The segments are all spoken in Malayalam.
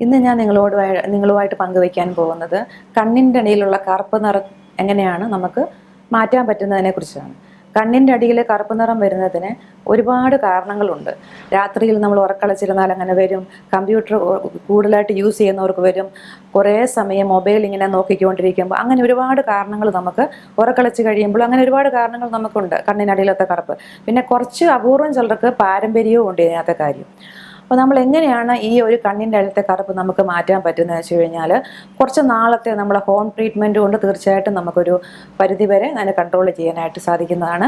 ഇന്ന് ഞാൻ നിങ്ങളോട് നിങ്ങളുമായിട്ട് പങ്കുവയ്ക്കാൻ പോകുന്നത് കണ്ണിന്റെ അടിയിലുള്ള കറുപ്പ് നിറം എങ്ങനെയാണ് നമുക്ക് മാറ്റാൻ പറ്റുന്നതിനെ കുറിച്ചാണ്. കണ്ണിന്റെ അടിയിൽ കറുപ്പ് നിറം വരുന്നതിന് ഒരുപാട് കാരണങ്ങളുണ്ട്. രാത്രിയിൽ നമ്മൾ ഉറക്കളച്ചിരുന്നാൽ അങ്ങനെ വരും. കമ്പ്യൂട്ടർ കൂടുതലായിട്ട് യൂസ് ചെയ്യുന്നവർക്ക് വരും. കുറേ സമയം മൊബൈൽ ഇങ്ങനെ നോക്കിക്കൊണ്ടിരിക്കുമ്പോൾ അങ്ങനെ ഒരുപാട് കാരണങ്ങൾ നമുക്ക് ഉറക്കളച്ച് കഴിയുമ്പോൾ അങ്ങനെ ഒരുപാട് കാരണങ്ങൾ നമുക്കുണ്ട്. കണ്ണിനടിയിലത്തെ കറുപ്പ്. പിന്നെ കുറച്ച് അപൂർവം ചിലർക്ക് പാരമ്പര്യവും ഉണ്ട് ഇതിനകത്തെ കാര്യം. അപ്പോൾ നമ്മൾ എങ്ങനെയാണ് ഈ ഒരു കണ്ണിന്റെ അഴുത്തെ കറുപ്പ് നമുക്ക് മാറ്റാൻ പറ്റുന്നത് വെച്ച് കഴിഞ്ഞാൽ കുറച്ച് നാളത്തെ നമ്മൾ ഹോം ട്രീറ്റ്മെന്റ് കൊണ്ട് തീർച്ചയായിട്ടും നമുക്കൊരു പരിധിവരെ അതിനെ കൺട്രോൾ ചെയ്യാനായിട്ട് സാധിക്കുന്നതാണ്.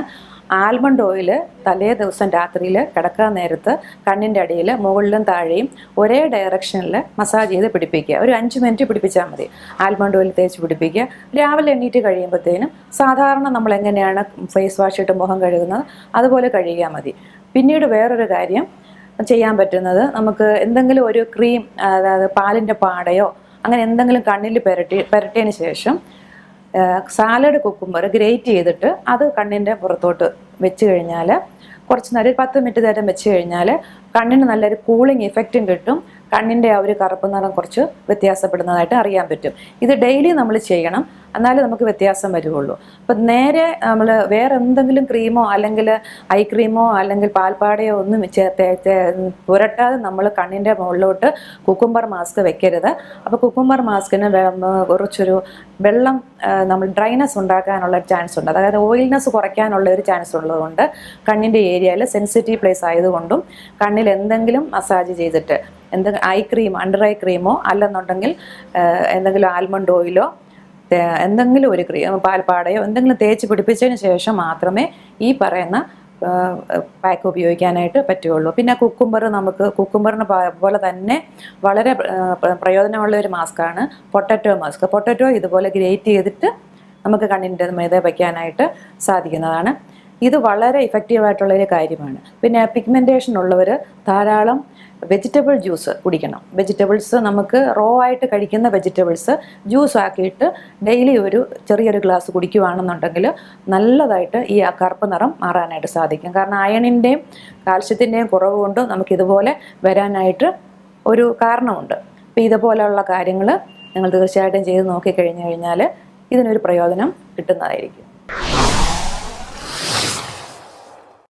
ആൽമണ്ട് ഓയിൽ തലേ ദിവസം രാത്രിയിൽ കിടക്കാൻ നേരത്ത് കണ്ണിന്റെ അടിയിൽ മുകളിലും താഴെയും ഒരേ ഡയറക്ഷനിൽ മസാജ് ചെയ്ത് പിടിപ്പിക്കുക. ഒരു അഞ്ച് മിനിറ്റ് പിടിപ്പിച്ചാൽ മതി ആൽമണ്ട് ഓയിൽ തേച്ച് പിടിപ്പിക്കുക. രാവിലെ എണ്ണീറ്റ് കഴിയുമ്പോഴത്തേനും സാധാരണ നമ്മൾ എങ്ങനെയാണ് ഫേസ് വാഷ് ഇട്ട് മുഖം കഴുകുന്നത്? അതുപോലെ കഴുകിയാൽ മതി. പിന്നീട് വേറൊരു കാര്യം ചെയ്യാൻ പറ്റുന്നത്. നമുക്ക് എന്തെങ്കിലും ഒരു ക്രീം അതായത് പാലിന്റെ പാടയോ അങ്ങനെ എന്തെങ്കിലും കണ്ണിൽ പുരട്ടി പുരട്ടിയതിന് ശേഷം സാലഡ് കുക്കുമ്പർ ഗ്രേറ്റ് ചെയ്തിട്ട് അത് കണ്ണിന്റെ പുറത്തോട്ട് വെച്ച് കഴിഞ്ഞാൽ കുറച്ച് നേരം ഒരു പത്ത് മിനിറ്റ് നേരം വെച്ച് കഴിഞ്ഞാൽ കണ്ണിന് നല്ലൊരു കൂളിംഗ് ഇഫക്റ്റും കിട്ടും. കണ്ണിന്റെ ആ ഒരു കറുപ്പ് നിറം കുറച്ച് വ്യത്യാസപ്പെടുന്നതായിട്ട് അറിയാൻ പറ്റും. ഇത് ഡെയിലി നമ്മൾ ചെയ്യണം. എന്നാലേ നമുക്ക് വ്യത്യാസം വരുള്ളൂ അപ്പം നേരെ നമ്മൾ വേറെ എന്തെങ്കിലും ക്രീമോ അല്ലെങ്കിൽ ഐ ക്രീമോ അല്ലെങ്കിൽ പാൽപ്പാടയോ ഒന്നും പുരട്ടാതെ നമ്മൾ കണ്ണിന്റെ മുകളിലോട്ട് കുക്കുംബർ മാസ്ക് വെക്കരുത്. അപ്പോൾ കുക്കുംബർ മാസ്കിന് കുറച്ചൊരു വെള്ളം നമ്മൾ ഡ്രൈനസ് ഉണ്ടാക്കാനുള്ള ചാൻസ് ഉണ്ട്. അതായത് ഓയിൽനെസ് കുറയ്ക്കാനുള്ള ഒരു ചാൻസ് ഉള്ളതുകൊണ്ട് കണ്ണിന്റെ ഏരിയയിൽ സെൻസിറ്റീവ് പ്ലേസ് ആയതുകൊണ്ടും കണ്ണിൽ എന്തെങ്കിലും മസാജ് ചെയ്തിട്ട് എന്തെങ്കിലും ഐ ക്രീം അണ്ടർ ഐ ക്രീമോ അല്ലെന്നുണ്ടെങ്കിൽ എന്തെങ്കിലും ആൽമണ്ട് ഓയിലോ എന്തെങ്കിലും ഒരു ക്രിയ പാൽപ്പാടയോ എന്തെങ്കിലും തേച്ച് പിടിപ്പിച്ചതിന് ശേഷം മാത്രമേ ഈ പറയുന്ന പാക്ക് ഉപയോഗിക്കാനായിട്ട് പറ്റുകയുള്ളൂ. പിന്നെ കുക്കുംബർ നമുക്ക് കുക്കുംബറിന് പോലെ തന്നെ വളരെ പ്രയോജനമുള്ള ഒരു മാസ്കാണ് പൊട്ടറ്റോ മാസ്ക്. പൊട്ടറ്റോ ഇതുപോലെ ഗ്രേറ്റ് ചെയ്തിട്ട് നമുക്ക് കണ്ണിന്റെ മീതെ വയ്ക്കാനായിട്ട് സാധിക്കുന്നതാണ്. ഇത് വളരെ ഇഫക്റ്റീവായിട്ടുള്ളൊരു കാര്യമാണ്. പിന്നെ പിഗ്മെന്റേഷൻ ഉള്ളവർ ധാരാളം വെജിറ്റബിൾ ജ്യൂസ് കുടിക്കണം. വെജിറ്റബിൾസ് നമുക്ക് റോ ആയിട്ട് കഴിക്കുന്ന വെജിറ്റബിൾസ് ജ്യൂസ് ആക്കിയിട്ട് ഡെയിലി ഒരു ചെറിയൊരു ഗ്ലാസ് കുടിക്കുകയാണെന്നുണ്ടെങ്കിൽ നല്ലതായിട്ട് ഈ കറുപ്പ് നിറം മാറാനായിട്ട് സാധിക്കും. കാരണം അയണിന്റെയും കാൽസ്യത്തിന്റെയും കുറവ് കൊണ്ട് നമുക്കിതുപോലെ വരാനായിട്ട് ഒരു കാരണമുണ്ട്. അപ്പോൾ ഇതുപോലെയുള്ള കാര്യങ്ങൾ നിങ്ങൾ തീർച്ചയായിട്ടും ചെയ്ത് നോക്കിക്കഴിഞ്ഞു കഴിഞ്ഞാൽ ഇതിനൊരു പ്രയോജനം കിട്ടുന്നതായിരിക്കും.